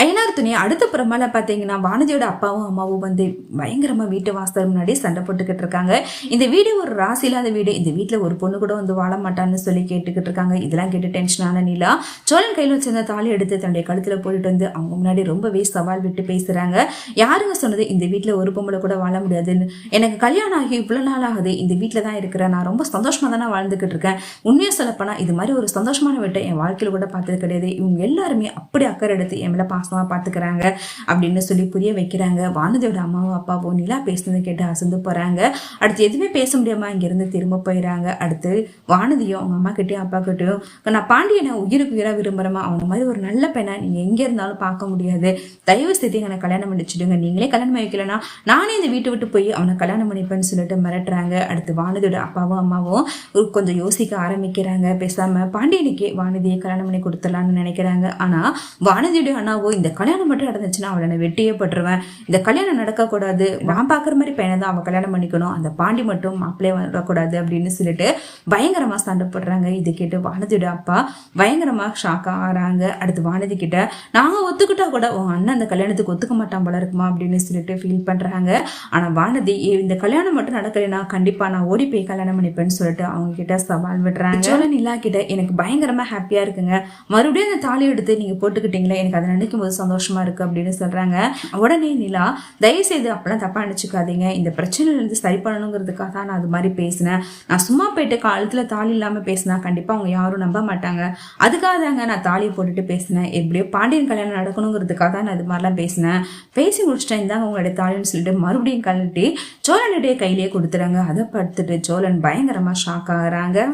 ஐயனார் துணி அடுத்த புறமால பார்த்தீங்கன்னா வானதியோட அப்பாவும் அம்மாவும் வந்து பயங்கரமாக வீட்டு வாசல் முன்னாடி சண்டை போட்டுக்கிட்டு இருக்காங்க. இந்த வீடு ஒரு ராசி இல்லாத வீடு. இந்த வீட்டில் ஒரு பொண்ணு கூட வந்து வாழ மாட்டான்னு சொல்லி கேட்டுக்கிட்டு இருக்காங்க. இதெல்லாம் கேட்டு டென்ஷனான நீலா சோழன் கையில் வச்சிருந்த தாலி எடுத்து தன்னுடைய கழுத்தில் போட்டுட்டு வந்து அவங்க முன்னாடி ரொம்பவே சவால் விட்டு பேசுகிறாங்க யாருங்க சொன்னது? இந்த வீட்டில் ஒரு பொம்பளை கூட வாழ முடியாதுன்னு. எனக்கு கல்யாணம் ஆகி இவ்வளோ நாள் ஆகுது. இந்த வீட்டில் தான் இருக்கிறேன். நான் ரொம்ப சந்தோஷமா தானே வாழ்ந்துக்கிட்டு இருக்கேன். உண்மையாக சொல்லப்போனால் இது மாதிரி ஒரு சந்தோஷமான வீட்டை என் வாழ்க்கையில் கூட பார்த்தது கிடையாது. இவங்க எல்லாருமே அப்படி அக்கறை எடுத்து என் மேலே பாசமாக பார்த்துக்கிறாங்க அப்படின்னு சொல்லி புரிய வைக்கிறாங்க. வானதியோட அம்மாவும் அப்பாவும் நிலா பேசுனதை கேட்டு அசந்து போகிறாங்க அடுத்து எதுவுமே பேச முடியாம இங்கேருந்து திரும்ப போயிடுறாங்க அடுத்து வானதியும் அவங்க அம்மா கிட்டேயும் அப்பா கிட்டேயும் நான் பாண்டியனை உயிருக்கு உயிராக விரும்புகிறேமா அவன மாதிரி ஒரு நல்ல பெண்ணை நீங்கள் எங்கே இருந்தாலும் பார்க்க முடியாது. தயவு செய்து எங்களை கல்யாணம் பண்ணிச்சிடுங்க. நீங்களே கல்யாணம் பண்ணி வைக்கலனா நானே இந்த வீட்டை விட்டு போய் அவனை கல்யாணம் பண்ணிப்பேன்னு சொல்லிட்டு மிரட்டுறாங்க. அடுத்து வானதியோட அப்பாவும் அம்மாவும் கொஞ்சம் யோசிக்க ஆரம்பிக்கிறாங்க. பேசாம பாண்டியனுக்கே வானதியை கல்யாணம் பண்ணி கொடுத்துடலாம்னு நினைக்கிறாங்க. ஆனா வானதியுடைய அண்ணாவோ இந்த கல்யாணம் மட்டும் நடந்துச்சுன்னா அவளை நான் வெட்டியே பட்டுருவேன். இந்த கல்யாணம் நடக்கக்கூடாது. நான் பார்க்குற மாதிரி பையனை தான் அவன் கல்யாணம் பண்ணிக்கணும். அந்த பாண்டி மட்டும் மாப்பிள்ளையே வரக்கூடாது அப்படின்னு சொல்லிட்டு பயங்கரமா சண்டை போடுறாங்க. இது கேட்டு வானதியோட அப்பா பயங்கரமா ஷாக் ஆகிறாங்க. அடுத்து வானதி கிட்ட நாங்க ஒத்துக்கிட்டா கூட உன் அண்ணன் அந்த கல்யாணத்துக்கு ஒத்துக்க மாட்டான் போல இருக்குமா? அப்படின்னு சொல்லிட்டு ஃபீல் பண்றாங்க. ஆனா வானதி "ஏ, இந்த கல்யாணம் மட்டும் நடக்கலைன்னா கண்டிப்பா நான் ஓடி போய் கல்யாணம் பண்ணிப்பேன்னு சொல்லிட்டு அவங்க கிட்ட சவால் விடுறாங்க சோழன் நிலா கிட்ட எனக்கு பயங்கரமா ஹாப்பியா இருக்குங்க. மறுபடியும் அந்த தாலி எடுத்து நீங்க போட்டுக்கிட்டீங்களே எனக்கு அதை நினைக்கும் போது சந்தோஷமா இருக்கு அப்படின்னு சொல்றாங்க. உடனே நிலா தயவு செய்து அப்பெல்லாம் தப்பா நினைச்சுக்காதீங்க. இந்த பிரச்சனையில இருந்து சரி பண்ணணுங்கிறதுக்காக தான் நான் அது மாதிரி பேசினேன். நான் சும்மா போயிட்டு காலத்துல தாலி இல்லாம பேசினா கண்டிப்பா அவங்க யாரும் நம்ப மாட்டாங்க. அதுக்காக தாங்க நான் தாலியை போட்டுட்டு பேசினேன். எப்படியோ பாண்டியன் கல்யாணம் நடக்கணுங்கிறதுக்காக தான் நான் இது மாதிரிலாம் பேசினேன். பேசி முடிச்சிட்டேன். இந்தாங்க உங்களுடைய தாலின்னு சொல்லிட்டு மறுபடியும் கழட்டி சோழனுடைய கையிலேயே கொடுத்துறாங்க அதை படுத்துட்டு சோழன் பயங்கரமா ஷாக் ஆகுறாங்க.